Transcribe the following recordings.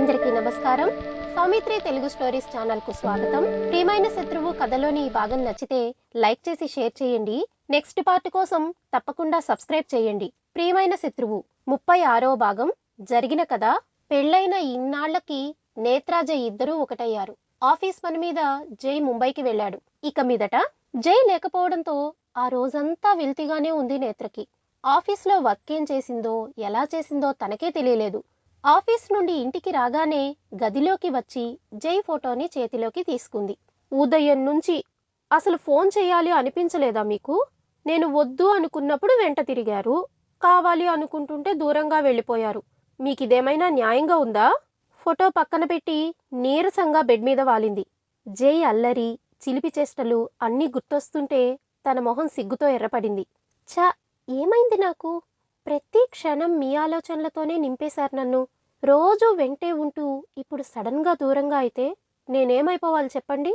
అందరికీ నమస్కారం. సౌమిత్రి తెలుగు స్టోరీస్ ఛానల్కు స్వాగతం. ప్రియమైన శత్రువు కథలోని ఈ భాగం నచ్చితే లైక్ చేసి షేర్ చేయండి. నెక్స్ట్ పార్ట్ కోసం తప్పకుండా సబ్స్క్రైబ్ చేయండి. ప్రియమైన శత్రువు ముప్పై ఆరో భాగం జరిగిన కథ. పెళ్ళైన ఇన్నాళ్ళకి నేత్రాజ ఇద్దరూ ఒకటయ్యారు. ఆఫీస్ పని మీద జై ముంబైకి వెళ్ళాడు. ఇక మీదట జై లేకపోవడంతో ఆ రోజంతా వెల్తిగానే ఉంది నేత్రకి. ఆఫీస్లో వర్క్ ఏం చేసిందో ఎలా చేసిందో తనకే తెలియలేదు. ఆఫీస్ నుండి ఇంటికి రాగానే గదిలోకి వచ్చి జై ఫోటోని చేతిలోకి తీసుకుంది. ఉదయం నుంచి అసలు ఫోన్ చేయాలి అనిపించలేదా మీకు? నేను వద్దు అనుకున్నప్పుడు వెంట తిరిగారు. కావాలి అనుకుంటుంటే దూరంగా వెళ్ళిపోయారు. మీకు ఇదేమైనా న్యాయంగా ఉందా? ఫోటో పక్కన పెట్టి నీరసంగా బెడ్ మీద వాలింది. జై అల్లరి చిలిపి చేష్టలు అన్నీ గుర్తొస్తుంటే తన మొహం సిగ్గుతో ఎర్రపడింది. ఛ ఏమైంది నాకు? ప్రతి క్షణం మీ ఆలోచనలతోనే నింపేశారు నన్ను. రోజు వెంటే ఉంటూ ఇప్పుడు సడన్గా దూరంగా అయితే నేనేమైపోవాలి చెప్పండి?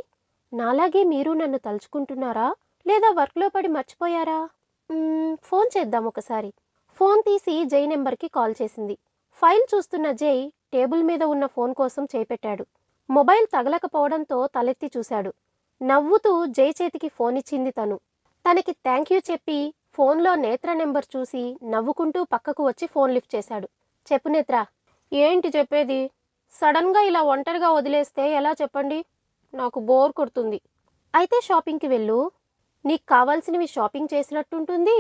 నాలాగే మీరు నన్ను తలుచుకుంటున్నారా? లేదా వర్క్లో పడి మర్చిపోయారా? ఫోన్ చేద్దాం ఒకసారి. ఫోన్ తీసి జై నెంబర్కి కాల్ చేసింది. ఫైల్ చూస్తున్న జై టేబుల్ మీద ఉన్న ఫోన్ కోసం చేపెట్టాడు మొబైల్ తగలకపోవడంతో తలెత్తి చూశాడు. నవ్వుతూ జై చేతికి ఫోన్ ఇచ్చింది తను. తనకి థ్యాంక్ యూ చెప్పి ఫోన్లో నేత్ర నెంబర్ చూసి నవ్వుకుంటూ పక్కకు వచ్చి ఫోన్ లిఫ్ట్ చేశాడు. చెప్పు నేత్ర ఏంటి చెప్పేది? సడన్గా ఇలా ఒంటరిగా వదిలేస్తే ఎలా చెప్పండి? నాకు బోర్ కొడుతుంది. అయితే షాపింగ్కి వెళ్ళు. నీకు కావాల్సినవి షాపింగ్ చేసినట్టుంటుంది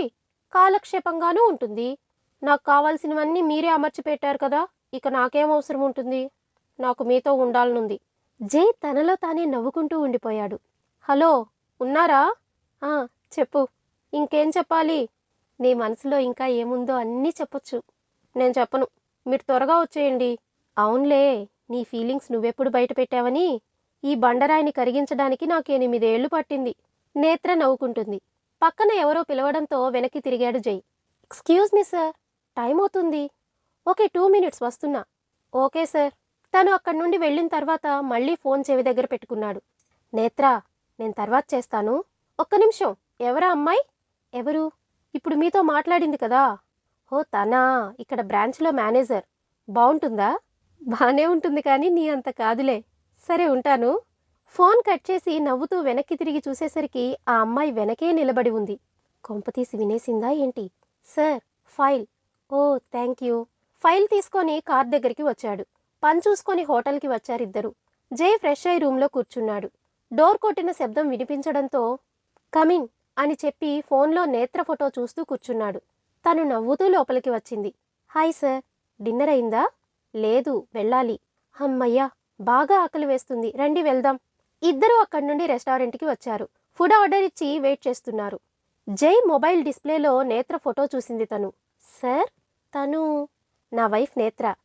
కాలక్షేపంగానూ ఉంటుంది. నాకు కావాల్సినవన్నీ మీరే అమర్చి పెట్టారు కదా ఇక నాకేం అవసరం ఉంటుంది? నాకు మీతో ఉండాలనుంది. జై తనలో తానే నవ్వుకుంటూ ఉండిపోయాడు. హలో ఉన్నారా? చెప్పు. ఇంకేం చెప్పాలి? నీ మనసులో ఇంకా ఏముందో అన్నీ చెప్పొచ్చు. నేను చెప్పను. మీరు త్వరగా వచ్చేయండి. అవునులే నీ ఫీలింగ్స్ నువ్వెప్పుడు బయట పెట్టావని? ఈ బండరాయిని కరిగించడానికి నాకు ఎనిమిదేళ్ళు పట్టింది. నేత్ర నవ్వుకుంటుంది. పక్కన ఎవరో పిలవడంతో వెనక్కి తిరిగాడు Jai. Excuse me sir time అవుతుంది. ఓకే టూ మినిట్స్ వస్తున్నా. Okay sir. తను అక్కడి నుండి వెళ్ళిన తర్వాత మళ్ళీ ఫోన్ చెవి దగ్గర పెట్టుకున్నాడు. నేత్ర నేను తర్వాత చేస్తాను. ఒక్క నిమిషం. ఎవరా అమ్మాయి? ఎవరు? ఇప్పుడు మీతో మాట్లాడింది కదా. ఓ తనా ఇక్కడ బ్రాంచ్లో మేనేజర్. బాగుంటుందా బాగానే ఉంటుంది కానీ నీ అంత కాదులే. సరే ఉంటాను. ఫోన్ కట్ చేసి నవ్వుతూ వెనక్కి తిరిగి చూసేసరికి ఆ అమ్మాయి వెనకే నిలబడి ఉంది. కొంపతీసి వినేసిందా ఏంటి? Sir file. Oh thank you. File తీసుకొని కార్ దగ్గరికి వచ్చాడు. పని చూసుకొని హోటల్కి వచ్చారిద్దరు. జై ఫ్రెష్ అయి రూమ్లో కూర్చున్నాడు. డోర్ కొట్టిన శబ్దం వినిపించడంతో కమిన్ అని చెప్పి ఫోన్లో నేత్ర ఫోటో చూస్తూ కూర్చున్నాడు. తను నవ్వుతూ లోపలికి వచ్చింది. Hi sir. డిన్నర్ అయిందా? లేదు వెళ్ళాలి. అమ్మయ్యా బాగా ఆకలి వేస్తుంది. రండి వెళ్దాం. ఇద్దరూ అక్కడి నుండి రెస్టారెంట్కి వచ్చారు. ఫుడ్ ఆర్డర్ ఇచ్చి వెయిట్ చేస్తున్నారు. జై మొబైల్ డిస్ప్లేలో నేత్ర ఫోటో చూసింది తను. సార్ తను నా వైఫ్ నేత్ర.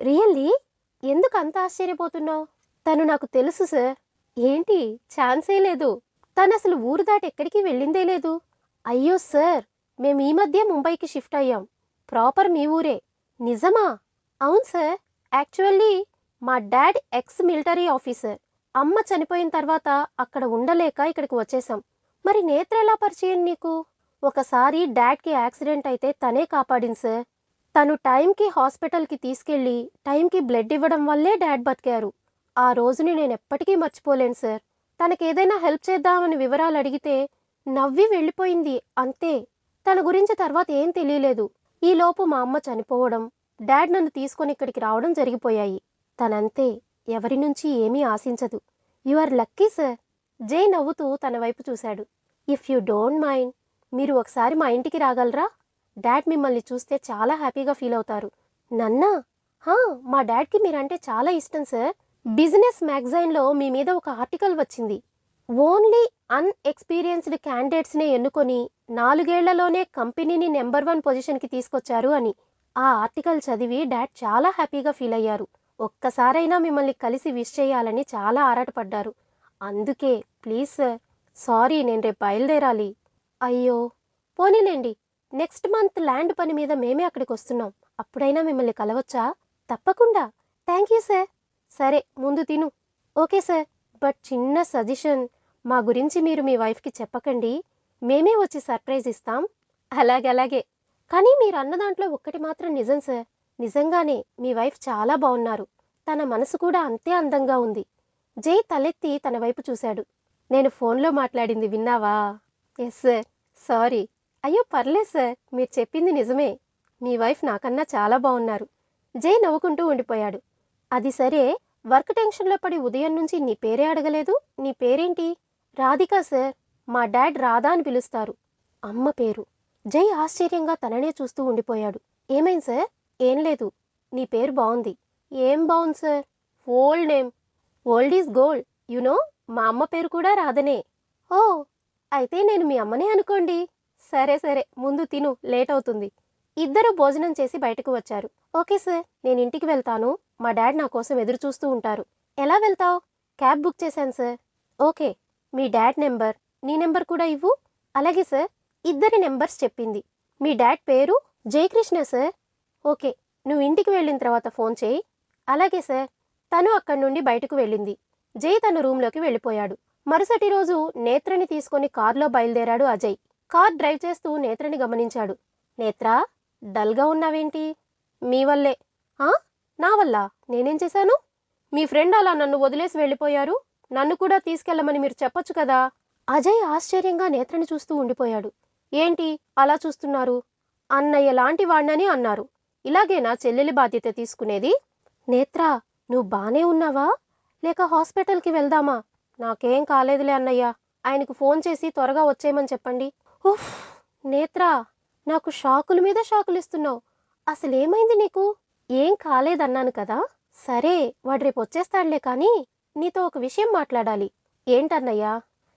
రియల్లీ? ఎందుకు అంత ఆశ్చర్యపోతున్నావు? తను నాకు తెలుసు సార్. ఏంటి? ఛాన్సే లేదు. తను అసలు ఊరు దాటి ఎక్కడికి వెళ్ళిందే లేదు. అయ్యో సార్ మేము ఈ మధ్య ముంబైకి షిఫ్ట్ అయ్యాం. ప్రాపర్ మీ ఊరే. నిజమా? అవును సార్. యాక్చువల్లీ మా డాడ్ ఎక్స్ మిలిటరీ ఆఫీసర్. అమ్మ చనిపోయిన తర్వాత అక్కడ ఉండలేక ఇక్కడికి వచ్చేసాం మరి నేత్ర ఎలా పరిచయం నీకు? ఒకసారి డాడ్కి యాక్సిడెంట్ అయితే తనే కాపాడింది సార్. తను టైంకి హాస్పిటల్కి తీసుకెళ్ళి టైంకి బ్లడ్ ఇవ్వడం వల్లే డాడ్ బతికారు. ఆ రోజుని నేను ఎప్పటికీ మర్చిపోలేను సార్. తనకేదైనా హెల్ప్ చేద్దామని వివరాలు అడిగితే నవ్వి వెళ్ళిపోయింది. అంతే. తన గురించి తర్వాత ఏం తెలియలేదు. ఈలోపు మా అమ్మ చనిపోవడం డాడ్ నన్ను తీసుకొని ఇక్కడికి రావడం జరిగిపోయాయి. తనంతే ఎవరి నుంచి ఏమీ ఆశించదు. You are lucky sir. Jai నవ్వుతూ తన వైపు చూశాడు. ఇఫ్ యూ డోంట్ మైండ్ మీరు ఒకసారి మా ఇంటికి రాగలరా? డాడ్ మిమ్మల్ని చూస్తే చాలా హ్యాపీగా ఫీల్ అవుతారు. నన్నా? హా మా డాడ్కి మీరంటే చాలా ఇష్టం సార్. బిజినెస్ మ్యాగజైన్లో మీ మీద ఒక ఆర్టికల్ వచ్చింది. ఓన్లీ అన్ఎక్స్పీరియన్స్డ్ క్యాండిడేట్స్నే ఎన్నుకొని నాలుగేళ్ళలోనే కంపెనీని నెంబర్ వన్ పొజిషన్కి తీసుకొచ్చారు అని. ఆ ఆర్టికల్ చదివి డాడ్ చాలా హ్యాపీగా ఫీల్ అయ్యారు. ఒక్కసారైనా మిమ్మల్ని కలిసి విష్ చేయాలని చాలా ఆరాటపడ్డారు. అందుకే ప్లీజ్ సార్ సారీ నేను రేపు బయలుదేరాలి. అయ్యో పోనీలేండి. నెక్స్ట్ మంత్ ల్యాండ్ పని మీద మేమే అక్కడికి వస్తున్నాం. అప్పుడైనా మిమ్మల్ని కలవచ్చా? తప్పకుండా. Thank you sir. సరే ముందు తిను. Okay sir. బట్ చిన్న సజెషన్. మా గురించి మీరు మీ వైఫ్కి చెప్పకండి. మేమే వచ్చి సర్ప్రైజ్ ఇస్తాం. అలాగే అలాగే. కానీ మీరు అన్న దాంట్లో ఒక్కటి మాత్రం నిజం సార్. నిజంగానే మీ వైఫ్ చాలా బాగున్నారు తన మనసు కూడా అంతే అందంగా ఉంది. జై తలెత్తి తన వైపు చూశాడు. నేను ఫోన్లో మాట్లాడింది విన్నావా? Yes sir. సారీ. అయ్యో పర్లేదు సార్. మీరు చెప్పింది నిజమే. మీ వైఫ్ నాకన్నా చాలా బాగున్నారు జై నవ్వుకుంటూ ఉండిపోయాడు. అది సరే. వర్క్ టెన్షన్లో పడి ఉదయం నుంచి నీ పేరే అడగలేదు. నీ పేరేంటి? రాధికా సార్. మా డాడ్ రాధా అని పిలుస్తారు. అమ్మ పేరు. జై ఆశ్చర్యంగా తననే చూస్తూ ఉండిపోయాడు. ఏమైంది సార్? ఏం లేదు. నీ పేరు బాగుంది. ఏం బాగుంది sir? Old name. Old is gold. You know మా అమ్మ పేరు కూడా రాధనే. ఓ అయితే నేను మీ అమ్మనే అనుకోండి. సరే సరే ముందు తిను లేట్ అవుతుంది. ఇద్దరు భోజనం చేసి బయటకు వచ్చారు. ఓకే సార్ నేను ఇంటికి వెళ్తాను. మా డాడ్ నా కోసం ఎదురు చూస్తూ ఉంటారు. ఎలా వెళ్తావు? క్యాబ్ బుక్ చేశాను సార్. ఓకే మీ డాడ్ నెంబర్. నీ నెంబర్ కూడా ఇవ్వు? అలాగే సార్ ఇద్దరి నెంబర్స్ చెప్పింది. మీ డాడ్ పేరు జయకృష్ణ సార్. ఓకే నువ్వు ఇంటికి వెళ్ళిన తర్వాత ఫోన్ చేయి. అలాగే సార్ తను అక్కడి నుండి బయటకు వెళ్ళింది. జై తన రూమ్లోకి వెళ్ళిపోయాడు. మరుసటి రోజు నేత్రని తీసుకొని కారులో బయలుదేరాడు అజయ్. కార్ డ్రైవ్ చేస్తూ నేత్రని గమనించాడు. నేత్ర డల్గా ఉన్నావేంటి? మీ వల్లే. ఆ? నా వల్ల? నేనేం చేశాను? మీ ఫ్రెండ్ అలా నన్ను వదిలేసి వెళ్ళిపోయారు. నన్ను కూడా తీసుకెళ్ళమని మీరు చెప్పొచ్చు కదా. అజయ్ ఆశ్చర్యంగా నేత్రని చూస్తూ ఉండిపోయాడు. ఏంటి? అలా చూస్తున్నారు? అన్నయ్య లాంటి వాణ్ణని అన్నారు. ఇలాగే నా చెల్లెలి బాధ్యత తీసుకునేది? నేత్ర నువ్వు బానే ఉన్నావా? లేక హాస్పిటల్కి వెళ్దామా? నాకేం కాలేదులే అన్నయ్య. ఆయనకు ఫోన్ చేసి త్వరగా వచ్చేయమని చెప్పండి. ఉఫ్! నేత్ర నాకు షాకుల మీద షాకులు ఇస్తున్నావు. అసలేమైంది నీకు? ఏం కాలేదన్నాను కదా? సరే వాడు రేపు వచ్చేస్తాడులే కానీ నీతో ఒక విషయం మాట్లాడాలి. ఏంటన్నయ్యా?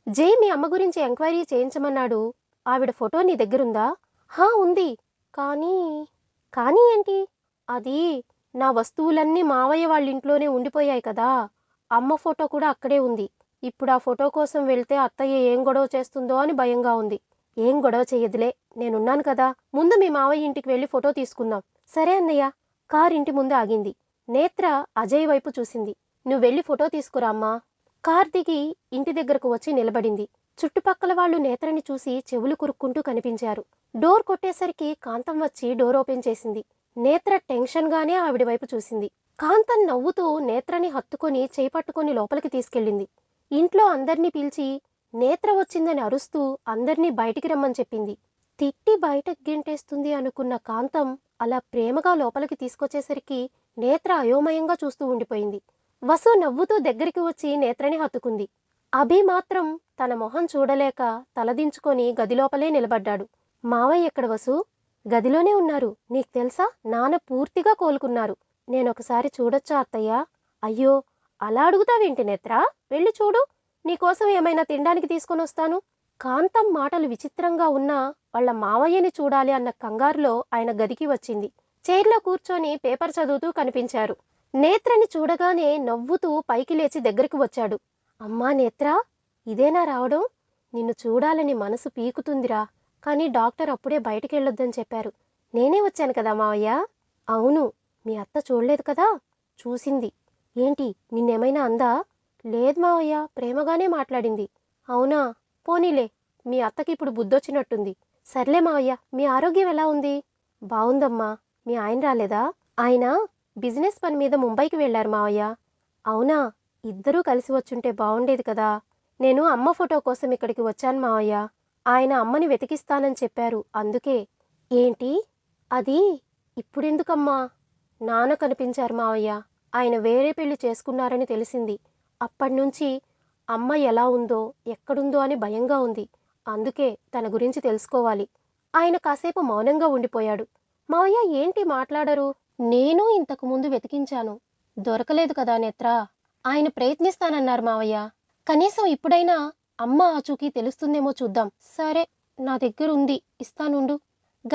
జే మీ అమ్మ గురించి ఎంక్వైరీ చేయించమన్నాడు. ఆవిడ ఫోటో నీ దగ్గరుందా? హా ఉంది. కానీ కానీ ఏంటి? అది నా వస్తువులన్నీ మావయ్య వాళ్ళ ఇంట్లోనే ఉండిపోయాయి కదా. అమ్మ ఫోటో కూడా అక్కడే ఉంది. ఇప్పుడు ఆ ఫోటో కోసం వెళ్తే అత్తయ్య ఏం గొడవ చేస్తుందో అని భయంగా ఉంది. ఏం గొడవ చేయదులే నేనున్నాను కదా. ముందు మీ మావయ్య ఇంటికి వెళ్ళి ఫోటో తీసుకుందాం. సరే అన్నయ్య. కార్ ఇంటి ముందు ఆగింది. నేత్ర అజయ్ వైపు చూసింది. నువ్వు వెళ్ళి ఫోటో తీసుకురామ్మా కార్ దిగి ఇంటి దగ్గరకు వచ్చి నిలబడింది. చుట్టుపక్కల వాళ్ళు నేత్రని చూసి చెవులు కురుక్కుంటూ కనిపించారు. డోర్ కొట్టేసరికి కాంతం వచ్చి డోర్ ఓపెన్ చేసింది. నేత్ర టెన్షన్గానే ఆవిడ వైపు చూసింది. కాంతం నవ్వుతూ నేత్రని హత్తుకొని చేపట్టుకొని లోపలికి తీసుకెళ్ళింది. ఇంట్లో అందర్నీ పిలిచి నేత్ర వచ్చిందని అరుస్తూ అందర్నీ బయటికి రమ్మని చెప్పింది. తిట్టి బయటకు గెంటేస్తుంది అనుకున్న కాంతం అలా ప్రేమగా లోపలికి తీసుకొచ్చేసరికి నేత్ర అయోమయంగా చూస్తూ ఉండిపోయింది. వసు నవ్వుతూ దగ్గరికి వచ్చి నేత్రని హత్తుకుంది. అభి మాత్రం తన మొహం చూడలేక తలదించుకొని గదిలోపలే నిలబడ్డాడు. మావయ్య ఎక్కడ వసు? గదిలోనే ఉన్నారు. నీకు తెలుసా? నాన్న పూర్తిగా కోలుకున్నారు. నేనొకసారి చూడొచ్చా అత్తయ్య? అయ్యో అలా అడుగుతావేంటి నేత్ర? వెళ్ళి చూడు. నీకోసం ఏమైనా తినడానికి తీసుకొని వస్తాను. కాంతం మాటలు విచిత్రంగా ఉన్నా వాళ్ళ మావయ్యని చూడాలి అన్న కంగారులో ఆయన గదికి వచ్చింది. చైర్లో కూర్చొని పేపర్ చదువుతూ కనిపించారు. నేత్రని చూడగానే నవ్వుతూ పైకి లేచి దగ్గరికి వచ్చాడు. అమ్మా నేత్ర ఇదేనా రావడం? నిన్ను చూడాలని మనసు పీకుతుందిరా. కానీ డాక్టర్ అప్పుడే బయటికి వెళ్ళొద్దని చెప్పారు. నేనే వచ్చాను కదా మావయ్య? అవును మీ అత్త చూడలేదు కదా? చూసింది. ఏంటి నిన్నేమైనా అందా? లేదు మావయ్య ప్రేమగానే మాట్లాడింది. అవునా? పోనీలే మీ అత్తకి ఇప్పుడు బుద్ధొచ్చినట్టుంది. సర్లే మావయ్య మీ ఆరోగ్యం ఎలా ఉంది? బావుందమ్మా మీ ఆయన రాలేదా? ఆయన? బిజినెస్ పని మీద ముంబైకి వెళ్ళారు మావయ్య. అవునా? ఇద్దరూ కలిసి వచ్చుంటే బాగుండేది కదా. నేను అమ్మ ఫోటో కోసం ఇక్కడికి వచ్చాను మావయ్య. ఆయన అమ్మని వెతికిస్తానని చెప్పారు. అందుకే. ఏంటి? అది? ఇప్పుడెందుకమ్మా? నాన్న కనిపించారు మావయ్య. ఆయన వేరే పెళ్ళి చేసుకున్నారని తెలిసింది. అప్పటినుంచి అమ్మ ఎలా ఉందో ఎక్కడుందో అని భయంగా ఉంది. అందుకే తన గురించి తెలుసుకోవాలి. ఆయన కాసేపు మౌనంగా ఉండిపోయాడు. మావయ్య ఏంటి మాట్లాడరు? నేను ఇంతకు ముందు వెతికించాను. దొరకలేదు కదా నేత్ర? ఆయన ప్రయత్నిస్తానన్నారు మావయ్య. కనీసం ఇప్పుడైనా అమ్మ ఆచూకీ తెలుస్తుందేమో చూద్దాం. సరే నా దగ్గర ఉంది ఇస్తానుండు.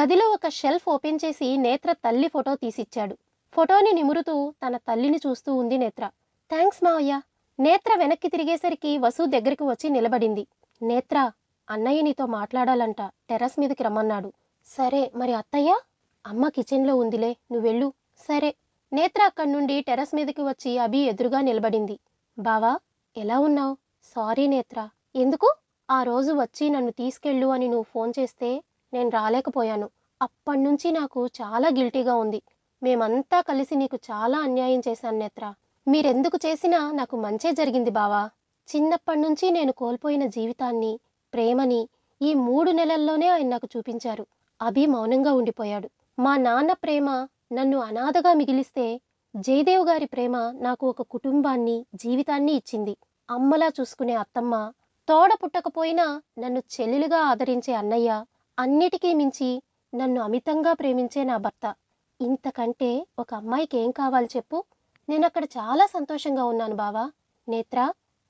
గదిలో ఒక షెల్ఫ్ ఓపెన్ చేసి నేత్ర తల్లి ఫోటో తీసిచ్చాడు. ఫోటోని నిమురుతూ తన తల్లిని చూస్తూ ఉంది నేత్ర. థ్యాంక్స్ మావయ్య. నేత్ర వెనక్కి తిరిగేసరికి వసు దగ్గరికి వచ్చి నిలబడింది. నేత్ర అన్నయ్య నీతో మాట్లాడాలంట. టెర్రస్ మీదకి రమ్మన్నాడు. సరే మరి అత్తయ్య? అమ్మ కిచెన్లో ఉందిలే నువ్వెళ్ళు. సరే. నేత్ర అక్కడి నుండి టెర్రస్ మీదకి వచ్చి అభి ఎదురుగా నిలబడింది. బావా ఎలా ఉన్నావు? సారీ నేత్ర. ఎందుకు? ఆ రోజు వచ్చి నన్ను తీసుకెళ్ళు అని నువ్వు ఫోన్ చేస్తే నేను రాలేకపోయాను. అప్పటినుంచి నాకు చాలా గిల్టీగా ఉంది. మేమంతా కలిసి నీకు చాలా అన్యాయం చేశాను నేత్ర. మీరెందుకు చేసినా నాకు మంచే జరిగింది బావా. చిన్నప్పటి నుంచి నేను కోల్పోయిన జీవితాన్ని ప్రేమని ఈ మూడు నెలల్లోనే ఆయన నాకు చూపించారు. అభి మౌనంగా ఉండిపోయాడు. మా నాన్న ప్రేమ నన్ను అనాథగా మిగిలిస్తే జయదేవ్ గారి ప్రేమ నాకు ఒక కుటుంబాన్ని జీవితాన్ని ఇచ్చింది. అమ్మలా చూసుకునే అత్తమ్మ తోడ పుట్టకపోయినా నన్ను చెల్లెలుగా ఆదరించే అన్నయ్య అన్నిటికీ మించి నన్ను అమితంగా ప్రేమించే నా భర్త. ఇంతకంటే ఒక అమ్మాయికి ఏం కావాలి చెప్పు? నేను అక్కడ చాలా సంతోషంగా ఉన్నాను బావా. నేత్ర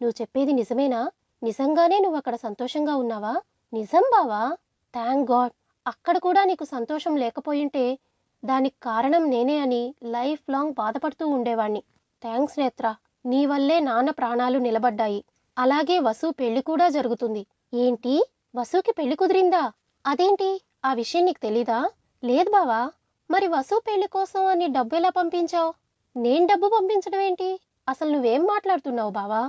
నువ్వు చెప్పేది నిజమేనా? నిజంగానే నువ్వు అక్కడ సంతోషంగా ఉన్నావా? నిజం బావా. Thank God. అక్కడ కూడా నీకు సంతోషం లేకపోయింటే దానికి కారణం నేనే అని లైఫ్ లాంగ్ బాధపడుతూ ఉండేవాణ్ణి. థ్యాంక్స్ నేత్ర నీ వల్లే నాన్న ప్రాణాలు నిలబడ్డాయి. అలాగే వసు పెళ్ళి కూడా జరుగుతుంది. ఏంటి? వసుకి పెళ్ళి కుదిరిందా? అదేంటి? ఆ విషయం నీకు తెలీదా? లేదు బావా. మరి వసు పెళ్ళి కోసం అని డబ్బు ఎలా పంపించావు? నేను డబ్బు పంపించడం ఏంటి? అసలు నువ్వేం మాట్లాడుతున్నావు బావా?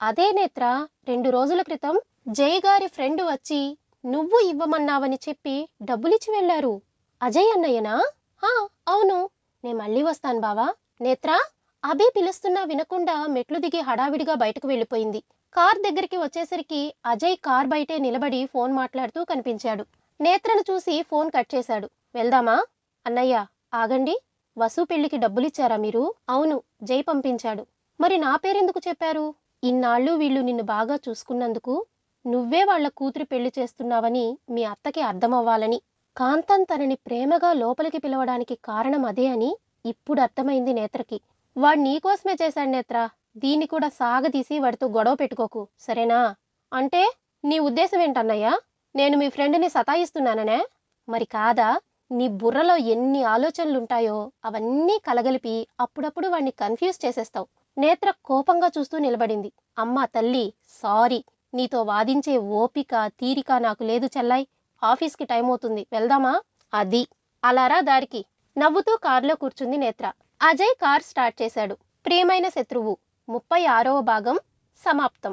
అదే నేత్ర రెండు రోజుల క్రితం జయ్ గారి ఫ్రెండ్ వచ్చి నువ్వు ఇవ్వమన్నావని చెప్పి డబ్బులిచ్చి వెళ్ళారు. అజయ్ అన్నయ్యనా? హా అవును. నేను మళ్ళీ వస్తాను బావా. నేత్రా అభి పిలుస్తున్నా వినకుండా మెట్లు దిగి హడావిడిగా బయటకు వెళ్ళిపోయింది. కార్ దగ్గరికి వచ్చేసరికి అజయ్ కార్ బయటే నిలబడి ఫోన్ మాట్లాడుతూ కనిపించాడు. నేత్రను చూసి ఫోన్ కట్ చేశాడు. వెళ్దామా? అన్నయ్య ఆగండి. వసు పెళ్ళికి డబ్బులిచ్చారా మీరు? అవును జై పంపించాడు. మరి నా పేరెందుకు చెప్పారు? ఇన్నాళ్ళు వీళ్ళు నిన్ను బాగా చూసుకున్నందుకు నువ్వే వాళ్ళ కూతురు పెళ్ళి చేస్తున్నావని మీ అత్తకి అర్థమవ్వాలని కాంతం తనని ప్రేమగా లోపలికి పిలవడానికి కారణం అదే అని ఇప్పుడు అర్థమైంది నేత్రకి. వాడు నీకోసమే చేశాడు నేత్ర. దీన్ని కూడా సాగదీసి వాడితో గొడవ పెట్టుకోకు సరేనా? అంటే నీ ఉద్దేశం ఏంటన్నయ్యా? నేను మీ ఫ్రెండ్ని సతాయిస్తున్నాననే? మరి కాదా? నీ బుర్రలో ఎన్ని ఆలోచనలుంటాయో అవన్నీ కలగలిపి అప్పుడప్పుడు వాణ్ణి కన్ఫ్యూజ్ చేసేస్తావు. నేత్ర కోపంగా చూస్తూ నిలబడింది. అమ్మా తల్లి సారీ. నీతో వాదించే ఓపిక తీరిక నాకు లేదు చెల్లాయ్. ఆఫీస్కి టైం అవుతుంది. వెళ్దామా? అది. అలారా దారికి. నవ్వుతూ కారులో కూర్చుంది నేత్ర. అజయ్ కార్ స్టార్ట్ చేశాడు. ప్రియమైన శత్రువు ముప్పై ఆరవ భాగం సమాప్తం.